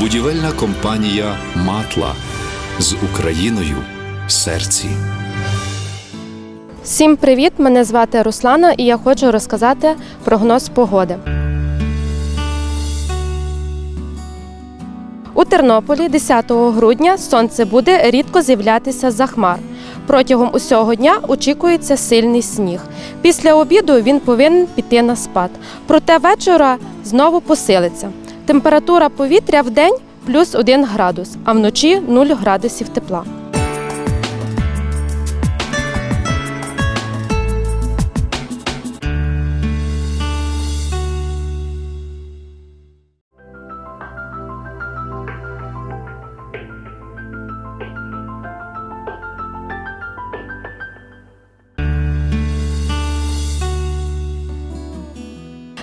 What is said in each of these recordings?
Будівельна компанія Матла з Україною в серці. Всім привіт! Мене звати Руслана і я хочу розказати прогноз погоди. У Тернополі 10 грудня сонце буде рідко з'являтися за хмар. Протягом усього дня очікується сильний сніг. Після обіду він повинен піти на спад. Проте вечора знову посилиться. Температура повітря в день плюс 1 градус, а вночі 0 градусів тепла.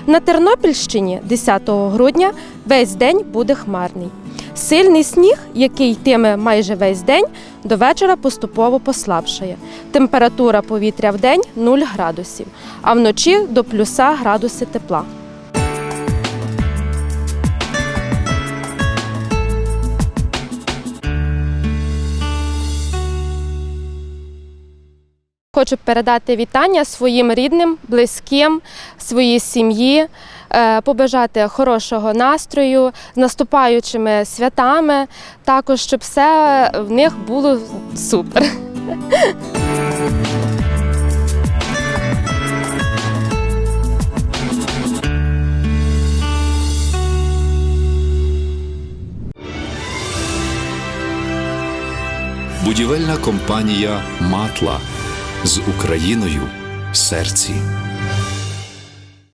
На Тернопільщині 10 грудня весь день буде хмарний. Сильний сніг, який йтиме майже весь день, до вечора поступово послабшає. Температура повітря в день 0 градусів, а вночі до плюса градуси тепла. Хочу передати вітання своїм рідним, близьким, своїй сім'ї, е, побажати хорошого настрою з наступаючими святами, також щоб все в них було супер. Будівельна компанія Матла з Україною в серці.